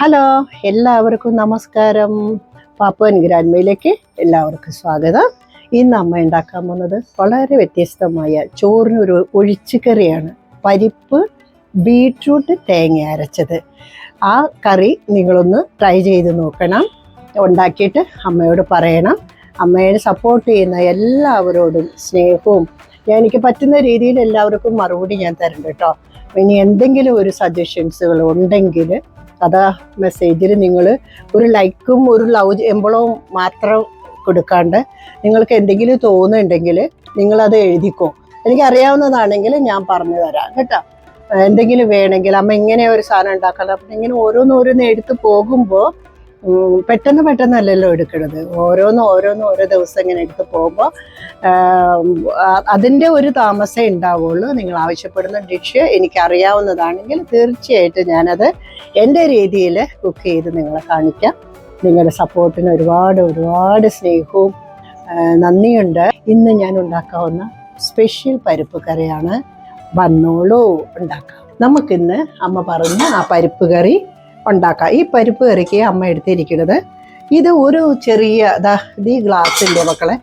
Hello എല്ലാവർക്കും നമസ്കാരം. പാപ്പൻ ഗ്രാൻമയിലേക്ക് എല്ലാവർക്കും സ്വാഗതം. ഇന്ന് അമ്മ ഉണ്ടാക്കാൻ പോകുന്നത് വളരെ വ്യത്യസ്തമായ ചോറിനൊരു ഒഴിച്ചുകറിയാണ്. പരിപ്പ് ബീട്രൂട്ട് തേങ്ങ അരച്ചത്. ആ കറി നിങ്ങളൊന്ന് ട്രൈ ചെയ്ത് നോക്കണം. ഉണ്ടാക്കിയിട്ട് അമ്മയോട് പറയണം. അമ്മയെ സപ്പോർട്ട് ചെയ്യുന്ന എല്ലാവരോടും സ്നേഹവും എനിക്ക് പറ്റുന്ന രീതിയിൽ എല്ലാവർക്കും മറുപടി ഞാൻ തരുന്നുണ്ട് കേട്ടോ. ഇനി എന്തെങ്കിലും ഒരു സജഷൻസുകൾ ഉണ്ടെങ്കിൽ അതാ മെസ്സേജിൽ നിങ്ങൾ ഒരു ലൈക്കും ഒരു ലവ് എംബളവും മാത്രം കൊടുക്കാണ്ട് നിങ്ങൾക്ക് എന്തെങ്കിലും തോന്നുന്നുണ്ടെങ്കിൽ നിങ്ങളത് എഴുതിക്കോ. എനിക്കറിയാവുന്നതാണെങ്കിൽ ഞാൻ പറഞ്ഞു തരാം കേട്ടോ. എന്തെങ്കിലും വേണമെങ്കിൽ അമ്മ ഇങ്ങനെ ഒരു സാധനം ഉണ്ടാക്കാൻ അപ്പം ഇങ്ങനെ ഓരോന്നോരോന്ന് എഴുത്ത് പോകുമ്പോൾ പെട്ടെന്ന് പെട്ടെന്നല്ലല്ലോ എടുക്കണത്. ഓരോന്ന് ഓരോന്ന് ഓരോ ദിവസം ഇങ്ങനെ എടുത്ത് പോകുമ്പോൾ അതിന്റെ ഒരു താമസേ ഉണ്ടാവുള്ളൂ. നിങ്ങൾ ആവശ്യപ്പെടുന്ന ഡിഷ് എനിക്കറിയാവുന്നതാണെങ്കിൽ തീർച്ചയായിട്ടും ഞാനത് എന്റെ രീതിയിൽ കുക്ക് ചെയ്ത് നിങ്ങളെ കാണിക്കാം. നിങ്ങളുടെ സപ്പോർട്ടിന് ഒരുപാട് ഒരുപാട് സ്നേഹവും നന്ദിയുണ്ട്. ഇന്ന് ഞാൻ ഉണ്ടാക്കാവുന്ന സ്പെഷ്യൽ പരിപ്പ് കറിയാണ് വന്നോളൂ ഉണ്ടാക്കാം. നമുക്കിന്ന് അമ്മ പറഞ്ഞ ആ പരിപ്പ് കറി ഉണ്ടാക്കാം. ഈ പരിപ്പ് കറിക്ക് അമ്മ എടുത്തിരിക്കുന്നത് ഇത് ഒരു ചെറിയ ദാ ഈ ഗ്ലാസ്സിന്റെ മക്കളെ?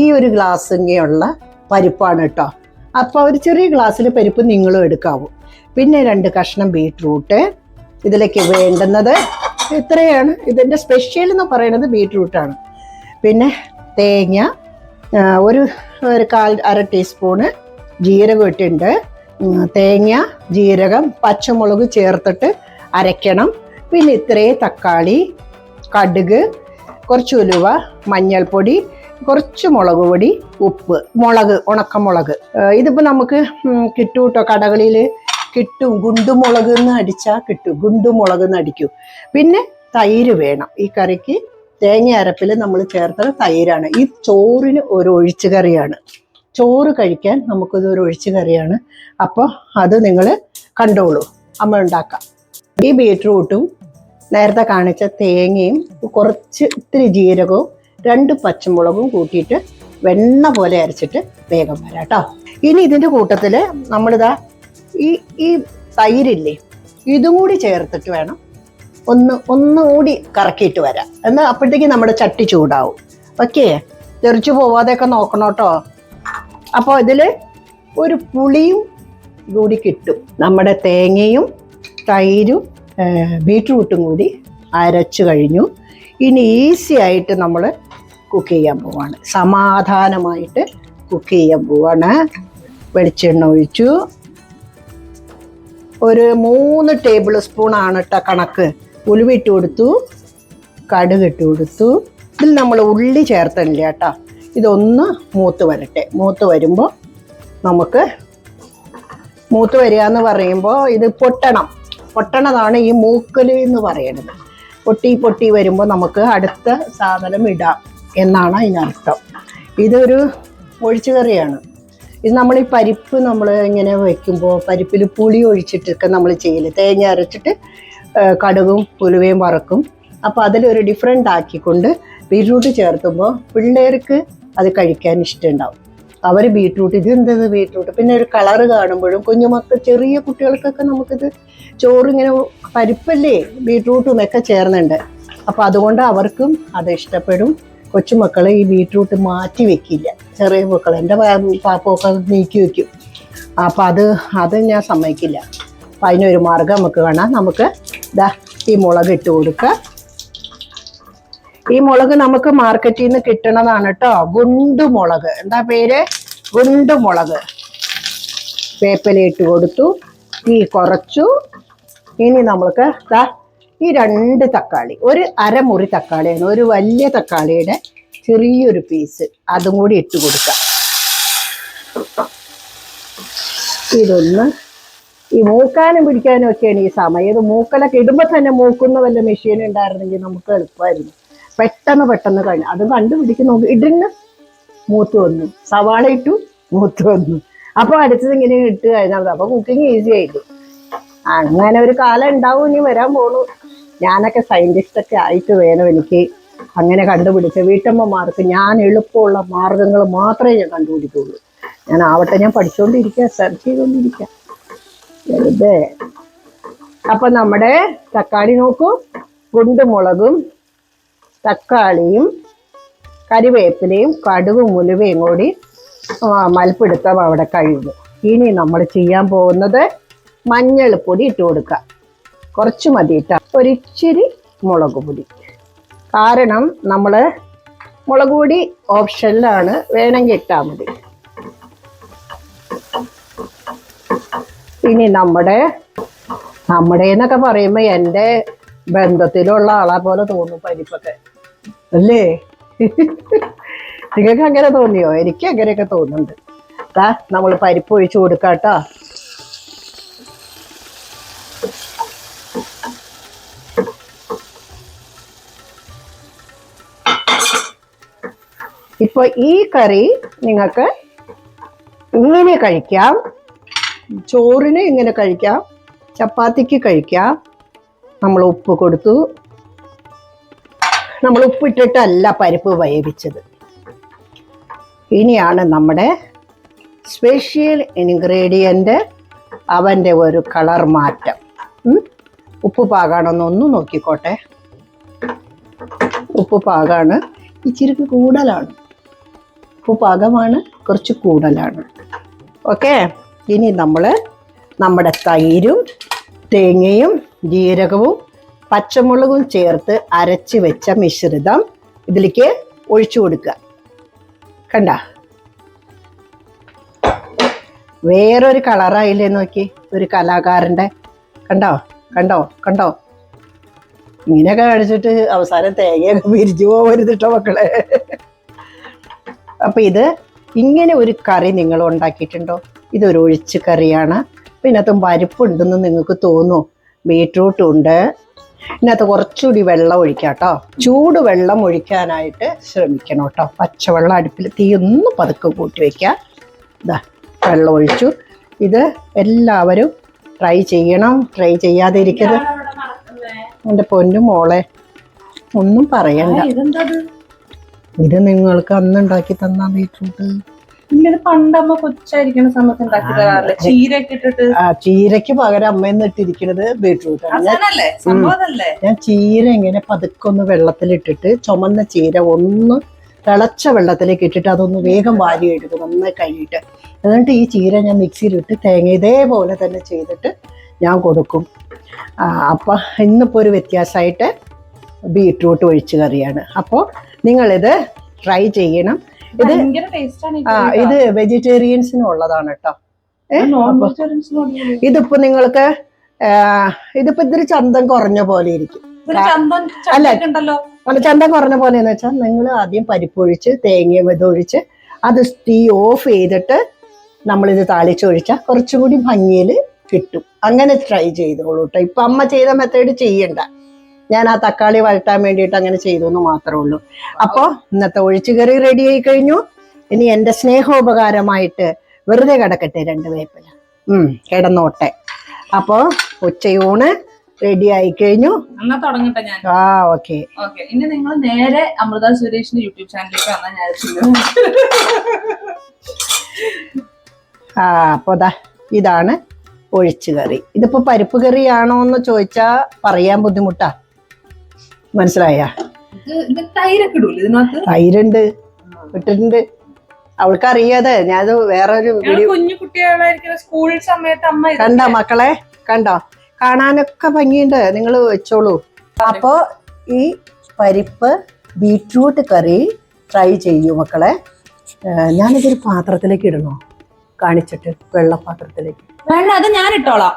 ഈ ഒരു ഗ്ലാസ്സിങ്ങയുള്ള പരിപ്പാണ് കേട്ടോ. അപ്പോൾ ഒരു ചെറിയ ഗ്ലാസ്സിൽ പരിപ്പ് നിങ്ങളും എടുക്കാവൂ. പിന്നെ രണ്ട് കഷ്ണം ബീട്രൂട്ട് ഇതിലേക്ക് വേണ്ടുന്നത് ഇത്രയാണ്. ഇതിന്റെ സ്പെഷ്യൽ എന്ന് പറയുന്നത് ബീട്രൂട്ടാണ്. പിന്നെ തേങ്ങ ഒരു ഒരു കാൽ അര ടീസ്പൂണ് ജീരകം ഇട്ടിട്ടുണ്ട്. തേങ്ങ ജീരകം പച്ചമുളക് ചേർത്തിട്ട് അരയ്ക്കണം. പിന്നെ ഇത്രയും തക്കാളി കടുക് കുറച്ച് ഉലുവ മഞ്ഞൾപ്പൊടി കുറച്ച് മുളക് പൊടി ഉപ്പ് മുളക് ഉണക്കമുളക്. ഇതിപ്പോൾ നമുക്ക് കിട്ടും കേട്ടോ കടകളിൽ കിട്ടും ഗുണ്ടുമുളക് എന്ന് അടിച്ചാൽ കിട്ടും. ഗുണ്ടുമുളക് എന്ന് അടിക്കും. പിന്നെ തൈര് വേണം. ഈ കറിക്ക് തേങ്ങ അരപ്പിൽ നമ്മൾ ചേർത്തത് തൈരാണ്. ഈ ചോറിന് ഒരു ഒഴിച്ചു കറിയാണ്. ചോറ് കഴിക്കാൻ നമുക്കിത് ഒരു ഒഴിച്ചു കറിയാണ്. അപ്പോൾ അത് നിങ്ങൾ കണ്ടോളൂ. അമ്മ ഉണ്ടാക്കാം. ഈ ബീട്രൂട്ടും നേരത്തെ കാണിച്ച തേങ്ങയും കുറച്ച് ഇത്തിരി ജീരകവും രണ്ട് പച്ചമുളകും കൂട്ടിയിട്ട് വെണ്ണ പോലെ അരച്ചിട്ട് വേഗം വരാം കേട്ടോ. ഇനി ഇതിന്റെ കൂട്ടത്തിൽ നമ്മളിതാ ഈ ഈ തൈരില്ലേ ഇതും കൂടി ചേർത്തിട്ട് വേണം ഒന്ന് ഒന്നുകൂടി കറക്കിയിട്ട് വരാം. എന്നാൽ അപ്പോഴത്തേക്ക് നമ്മുടെ ചട്ടി ചൂടാവും. ഓക്കെ? തെറിച്ചു പോവാതെയൊക്കെ നോക്കണം കേട്ടോ. അപ്പോൾ ഇതിൽ ഒരു പുളിയും കൂടി കിട്ടും. നമ്മുടെ തേങ്ങയും തൈരും ബീട്രൂട്ടും കൂടി അരച്ചു കഴിഞ്ഞു. ഇനി ഈസി ആയിട്ട് നമ്മൾ കുക്ക് ചെയ്യാൻ പോവാണ്. സമാധാനമായിട്ട് കുക്ക് ചെയ്യാൻ പോവാണ്. വെളിച്ചെണ്ണ ഒഴിച്ചു. ഒരു മൂന്ന് ടേബിൾ സ്പൂൺ ആണ് കേട്ടോ കണക്ക്. ഉലുവിട്ട് കൊടുത്തു. കടുക് ഇട്ട് കൊടുത്തു. ഇതിൽ നമ്മൾ ഉള്ളി ചേർത്തണില്ല കേട്ടോ ഇതൊന്ന് മൂത്ത് വരട്ടെ. മൂത്ത് വരുമ്പോൾ നമുക്ക് മൂത്ത് വരിക എന്ന് പറയുമ്പോൾ ഇത് പൊട്ടണം. പൊട്ടണതാണ് ഈ മൂക്കൽ എന്ന് പറയുന്നത്. പൊട്ടി പൊട്ടി വരുമ്പോൾ നമുക്ക് അടുത്ത സാധനം ഇടാം എന്നാണ് അതിനർത്ഥം. ഇതൊരു ഒഴിച്ചു കറിയാണ് ഇത് നമ്മൾ ഈ പരിപ്പ് നമ്മൾ ഇങ്ങനെ വയ്ക്കുമ്പോൾ പരിപ്പിൽ പുളി ഒഴിച്ചിട്ടൊക്കെ നമ്മൾ ചെയ്യില്ല തേങ്ങ അരച്ചിട്ട് കടുകും പുലുവയും വറക്കും. അപ്പോൾ അതിലൊരു ഡിഫറെന്റ് ആക്കിക്കൊണ്ട് ബീറ്റ്റൂട്ട് ചേർത്തുമ്പോൾ പിള്ളേർക്ക് അത് കഴിക്കാൻ ഇഷ്ടമുണ്ടാവും അവർ ബീട്രൂട്ട് ഇത് എന്തത് ബീട്രൂട്ട്? പിന്നെ ഒരു കളറ് കാണുമ്പോഴും കുഞ്ഞുമക്കൾ ചെറിയ കുട്ടികൾക്കൊക്കെ നമുക്കിത് ചോറിങ്ങനെ പരിപ്പല്ലേ ബീട്രൂട്ടും ഒക്കെ ചേർന്നുണ്ട്. അപ്പോൾ അതുകൊണ്ട് അവർക്കും അത് ഇഷ്ടപ്പെടും. കൊച്ചുമക്കളെ ഈ ബീട്രൂട്ട് മാറ്റി വെക്കില്ല. ചെറിയ മക്കൾ എന്റെ പാപ്പൊക്കെ നീക്കി വെക്കും. അപ്പോൾ അത് അത് ഞാൻ സമ്മതിക്കില്ല. അപ്പം അതിനൊരു മാർഗം നമുക്ക് കാണാം. നമുക്ക് ഈ മുളക് ഇട്ട് കൊടുക്കുക ഈ മുളക് നമുക്ക് മാർക്കറ്റിൽ നിന്ന് കിട്ടണതാണ് കേട്ടോ ഗുണ്ടുമുളക് എന്താ പേര്? ഗുണ്ടുമുളക് വേപ്പലയിട്ട് കൊടുത്തു. തീ കുറച്ചു. ഇനി നമ്മൾക്ക് ദാ ഈ രണ്ട് തക്കാളി ഒരു അരമുറി തക്കാളിയാണ് ഒരു വലിയ തക്കാളിയുടെ ചെറിയൊരു പീസ് അതും കൂടി ഇട്ട് കൊടുക്കാം. ഇതൊന്ന് ഈ മൂക്കാനും പിടിക്കാനും ഒക്കെയാണ് ഈ സമയം. ഇത് മൂക്കലൊക്കെ ഇടുമ്പോൾ തന്നെ മൂക്കുന്ന വല്ല മെഷീൻ ഉണ്ടായിരുന്നെങ്കിൽ നമുക്ക് എളുപ്പമായിരുന്നു പെട്ടെന്ന് പെട്ടെന്ന് കഴിഞ്ഞു. അത് കണ്ടുപിടിക്ക് നോക്കി. ഇടുന്ന മൂത്ത് വന്നു. സവാള ഇട്ടു മൂത്ത് വന്നു. അപ്പോൾ അടുത്തത് ഇങ്ങനെ ഇട്ട് കഴിഞ്ഞാൽ അപ്പോൾ കുക്കിംഗ് ഈസി ആയിട്ട് അങ്ങനെ ഒരു കാലം ഉണ്ടാവും ഇനി വരാൻ പോണു. ഞാനൊക്കെ സയന്റിസ്റ്റ് ഒക്കെ ആയിട്ട് വേണം എനിക്ക് അങ്ങനെ കണ്ടുപിടിച്ച വീട്ടമ്മമാർക്ക് ഞാൻ എളുപ്പമുള്ള മാർഗങ്ങൾ മാത്രമേ ഞാൻ കണ്ടുപിടിക്കുള്ളൂ. ഞാൻ ആവട്ടെ ഞാൻ പഠിച്ചുകൊണ്ടിരിക്കുക സെർച്ച് ചെയ്തുകൊണ്ടിരിക്കുക അപ്പൊ നമ്മുടെ തക്കാളി നോക്കൂ. ഗുണ്ടുമുളകും തക്കാളിയും കരിവേപ്പിലയും കടുകും ഉലുവയും കൂടി മൽപ്പിടുത്തം അവിടെ കഴിഞ്ഞു ഇനി നമ്മൾ ചെയ്യാൻ പോകുന്നത് മഞ്ഞൾപ്പൊടി ഇട്ട് കൊടുക്കുക. കുറച്ച് മതി ഇട്ട ഒരിച്ചിരി മുളക് പൊടി. കാരണം നമ്മൾ മുളക് പൊടി ഓപ്ഷനിലാണ്. വേണമെങ്കിൽ ഇട്ടാൽ മതി. ഇനി നമ്മുടെ നമ്മുടെ എന്നൊക്കെ പറയുമ്പോൾ എന്റെ ബന്ധത്തിലുള്ള ആളെ പോലെ തോന്നും പരിപ്പൊക്കെ. അല്ലേ? നിങ്ങൾക്ക് അങ്ങനെ തോന്നിയോ? എനിക്ക് അങ്ങനെയൊക്കെ തോന്നുന്നുണ്ട്. ദാ നമ്മൾ പരിപ്പ് ഒഴിച്ചു കൊടുക്കാട്ടോ. ഇപ്പൊ ഈ കറി നിങ്ങൾക്ക് ഇങ്ങനെ കഴിക്കാം. ചോറിന് ഇങ്ങനെ കഴിക്കാം. ചപ്പാത്തിക്ക് കഴിക്കാം. നമ്മൾ ഉപ്പ് കൊടുത്തു. നമ്മൾ ഉപ്പിട്ടിട്ടല്ല പരിപ്പ് വേവിച്ചത്. ഇനിയാണ് നമ്മുടെ സ്പെഷ്യൽ ഇൻഗ്രീഡിയന്റ് അവന്റെ ഒരു കളർ മാറ്റം. ഉപ്പ് പാകാണെന്ന് ഒന്ന് നോക്കിക്കോട്ടെ. ഉപ്പ് പാകാണ്. ഇച്ചിരി കൂടുതലാണ്. ഉപ്പ് പാകമാണ് കുറച്ച് കൂടുതലാണ്. ഓക്കെ ഇനി നമ്മൾ നമ്മുടെ തൈരും തേങ്ങയും ജീരകവും പച്ചമുളകും ചേർത്ത് അരച്ച് വെച്ച മിശ്രിതം ഇതിലേക്ക് ഒഴിച്ചു കൊടുക്കുക. കണ്ട? വേറൊരു കളറായില്ലേ നോക്കി? ഒരു കലാകാരന്റെ. കണ്ടോ? കണ്ടോ? കണ്ടോ? ഇങ്ങനെയൊക്കെ കഴിച്ചിട്ട് അവസാനം തേങ്ങയൊക്കെ വിരിച്ചു പോകരുത് കേട്ടോ മക്കളെ. അപ്പം ഇത് ഇങ്ങനെ ഒരു കറി നിങ്ങൾ ഉണ്ടാക്കിയിട്ടുണ്ടോ? ഇതൊരു ഒഴിച്ച് കറിയാണ്. അപ്പം ഇതിനകത്തും പരിപ്പുണ്ടെന്ന് നിങ്ങൾക്ക് തോന്നുമോ ബീട്രൂട്ട് ഉണ്ട്. ഇതിനകത്ത് കുറച്ചുകൂടി വെള്ളം ഒഴിക്കാം കേട്ടോ. ചൂട് വെള്ളം ഒഴിക്കാനായിട്ട് ശ്രമിക്കണം കേട്ടോ. പച്ചവെള്ളം അടുപ്പിൽ തീ ഒന്ന് പതുക്കെ കൂട്ടി വയ്ക്കുക ഇതാ വെള്ളം ഒഴിച്ചു. ഇത് എല്ലാവരും ട്രൈ ചെയ്യണം. ട്രൈ ചെയ്യാതെ ഇരിക്കരുത് എന്റെ പൊന്നു മോളെ ഒന്നും പറയണ്ട. ഇത് നിങ്ങൾക്ക് അന്ന് ഉണ്ടാക്കി തന്ന ബീട്രൂട്ട്. ഇങ്ങനെ പണ്ടമ്മ കൊച്ചായിരിക്കുന്ന സമയത്ത് ഉണ്ടാക്കി തരാറില്ലേ ചീരയൊക്കെ ഇട്ടിട്ട്? ആ ചീരയ്ക്ക് പകരം അമ്മ എന്നിട്ടിരിക്കണത് ബീട്രൂട്ട് അതല്ലേ? ഞാൻ ചീര ഇങ്ങനെ പതുക്കൊന്ന് വെള്ളത്തിലിട്ടിട്ട് ചുമന്ന ചീര ഒന്ന് തിളച്ച വെള്ളത്തിലേക്ക് ഇട്ടിട്ട് അതൊന്ന് വേഗം വാരി എടുക്കും നന്നായി കഴിഞ്ഞിട്ട് എന്നിട്ട് ഈ ചീര ഞാൻ മിക്സിയിലിട്ട് തേങ്ങ ഇതേപോലെ തന്നെ ചെയ്തിട്ട് ഞാൻ കൊടുക്കും. അപ്പൊ ഇന്നിപ്പോ ഇന്നിപ്പോൾ ഒരു വ്യത്യാസമായിട്ട് ബീട്രൂട്ട് ഒഴിച്ച് കറിയാണ്. അപ്പോൾ നിങ്ങളിത് ട്രൈ ചെയ്യണം. ഇത് ആ ഇത് വെജിറ്റേറിയൻസിനും ഉള്ളതാണ് കേട്ടോ. ഇതിപ്പോ നിങ്ങൾക്ക് ഇതിപ്പോ ഇത്തിരി ചന്തം കുറഞ്ഞ പോലെ ഇരിക്കും. അല്ലെ അല്ല ചന്തം കുറഞ്ഞ പോലെ എന്ന് വെച്ചാൽ നിങ്ങൾ ആദ്യം പരിപ്പൊഴിച്ച് തേങ്ങയും ഇതൊഴിച്ച് അത് തീ ഓഫ് ചെയ്തിട്ട് നമ്മളിത് താളിച്ചൊഴിച്ചാൽ കുറച്ചുകൂടി ഭംഗിയിൽ കിട്ടും. അങ്ങനെ ട്രൈ ചെയ്തോളൂ കേട്ടോ. ഇപ്പൊ അമ്മ ചെയ്ത മെത്തേഡ് ചെയ്യണ്ട. ഞാൻ ആ തക്കാളി വഴറ്റാൻ വേണ്ടിയിട്ട് അങ്ങനെ ചെയ്തു എന്ന് മാത്രമേ ഉള്ളൂ. അപ്പോ ഇന്നത്തെ ഒഴിച്ചുകറി റെഡി ആയി കഴിഞ്ഞു. ഇനി എന്റെ സ്നേഹോപകാരമായിട്ട് വെറുതെ കിടക്കട്ടെ രണ്ട് വേപ്പില. ഉം കിടന്നോട്ടെ. അപ്പോൾ ഉച്ചയൂണ് റെഡി ആയി കഴിഞ്ഞു. എന്നാ തുടങ്ങട്ടെ ഞാൻ. ആ ഓക്കെ ഓക്കെ ഇനി നിങ്ങൾ നേരെ അമൃത സുരേഷിന്റെ യൂട്യൂബ് ചാനലിലേക്ക് വന്നാൽ ഞാൻ ആ അപ്പോൾ ഇതാണ് ഒഴിച്ചു കറി. ഇതിപ്പോ പരിപ്പ് കറിയാണോ എന്ന് ചോദിച്ചാ പറയാൻ ബുദ്ധിമുട്ടാ. മനസ്സിലായ? തൈരുണ്ട് ഇട്ടിട്ടുണ്ട്. അവൾക്ക് അറിയാതെ ഞാനത് വേറെ ഒരു വീഡിയോ കുഞ്ഞു സ്കൂൾ സമയത്ത് അമ്മ ഇത് കണ്ടോ മക്കളെ? കണ്ടോ? കാണാനൊക്കെ ഭംഗിയുണ്ട്. നിങ്ങൾ വെച്ചോളൂ. അപ്പോ ഈ പരിപ്പ് ബീറ്റ്റൂട്ട് കറി ട്രൈ ചെയ്യൂ മക്കളെ. ഞാനിതൊരു പാത്രത്തിലേക്ക് ഇടണോ? കാണിച്ചിട്ട് വെള്ളപ്പാത്രത്തിലേക്ക്. വേണ്ട അത് ഞാൻ ഇട്ടോളാം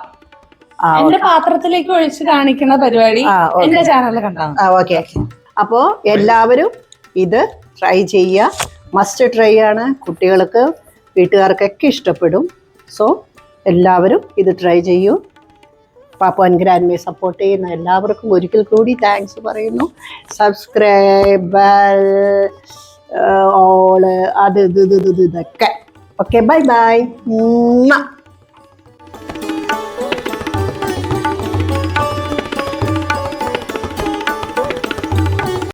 എന്റെ പാത്രത്തിലേക്ക് ഒഴിച്ച് കാണിക്കുന്ന പരിപാടി എന്റെ ചാനലിൽ കണ്ടോ ഓക്കെ അപ്പോ എല്ലാവരും ഇത് ട്രൈ ചെയ്യുക മസ്റ്റ് ട്രൈ ആണ്. കുട്ടികൾക്ക് വീട്ടുകാർക്കൊക്കെ ഇഷ്ടപ്പെടും. സോ എല്ലാവരും ഇത് ട്രൈ ചെയ്യൂ. പാപ്പ ആൻഡ് ഗ്രാൻഡ്മയെ സപ്പോർട്ട് ചെയ്യുന്ന എല്ലാവർക്കും ഒരിക്കൽ കൂടി താങ്ക്സ് പറയുന്നു. സബ്സ്ക്രൈബ് ഓൾ അത് ഇത് ഇത് ഇതൊക്കെ. Okay bye bye